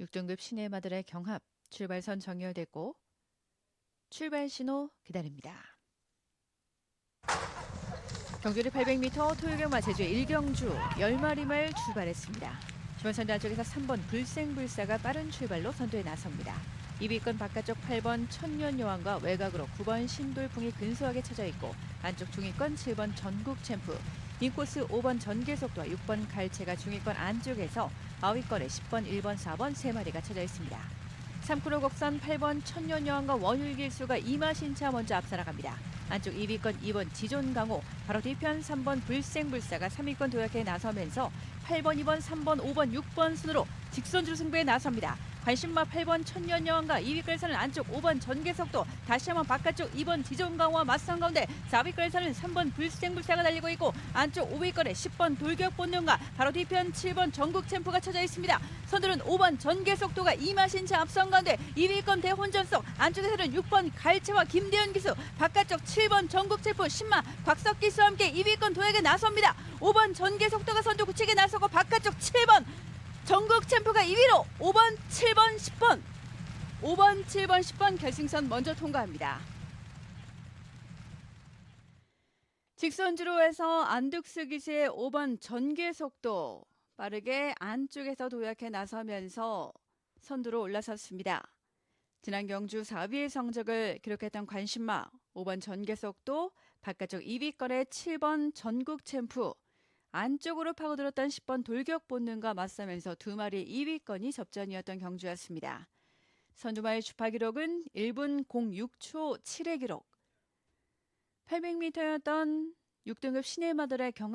6등급 시네마들의 경합 출발선 정렬됐고 출발 신호 기다립니다. 경주리 800m 토요경마 제주 1경주 10마리 말 출발했습니다. 주변선두 안쪽에서 3번 불생불사가 빠른 출발로 선두에 나섭니다. 2위권 바깥쪽 8번 천년여왕과 외곽으로 9번 신돌풍이 근소하게 쳐져 있고 안쪽 중위권 7번 전국 챔프 인코스 5번 전개속도와 6번 갈채가 중위권 안쪽에서 아위권에 10번, 1번, 4번 세 마리가 쳐져 있습니다. 3km 곡선 8번 천년여왕과 원율길수가 이마신차 먼저 앞서 나갑니다. 안쪽 2위권 2번 지존강호, 바로 뒤편 3번 불생불사가 3위권 도약에 나서면서 8번, 2번, 3번, 5번, 6번 순으로 직선주로 승부에 나섭니다. 관심마 8번 천년여왕과 2위권에서는 안쪽 5번 전개속도, 다시 한번 바깥쪽 2번 지존강호와 맞선 가운데 4위권에서는 3번 불생불사가 달리고 있고 안쪽 5위권에 10번 돌격본능과 바로 뒤편 7번 전국 챔프가 쳐져 있습니다. 선두는 5번 전개속도가 이마신차 앞선 가운데 2위권 대혼전속 안쪽에서는 6번 갈채와 김대현 기수 바깥쪽 7번 전국 챔프 신마 곽석 기수와 함께 2위권 도약에 나섭니다. 5번 전개속도가 선두 굳히게 나서고 바깥쪽 7번 전국 챔프가 2위로 5번, 7번, 10번 5번, 7번, 10번 결승선 먼저 통과합니다. 직선주로 해서 안득스 기수의 5번 전개속도 빠르게 안쪽에서 도약해 나서면서 선두로 올라섰습니다. 지난 경주 4위의 성적을 기록했던 관심마 5번 전개속도 바깥쪽 2위권의 7번 전국 챔프 안쪽으로 파고들었던 10번 돌격 본능과 맞서면서 두 마리 2위권이 접전이었던 경주였습니다. 선두마의 주파 기록은 1분 06초 7의 기록. 800m였던 6등급 시네마들의 경합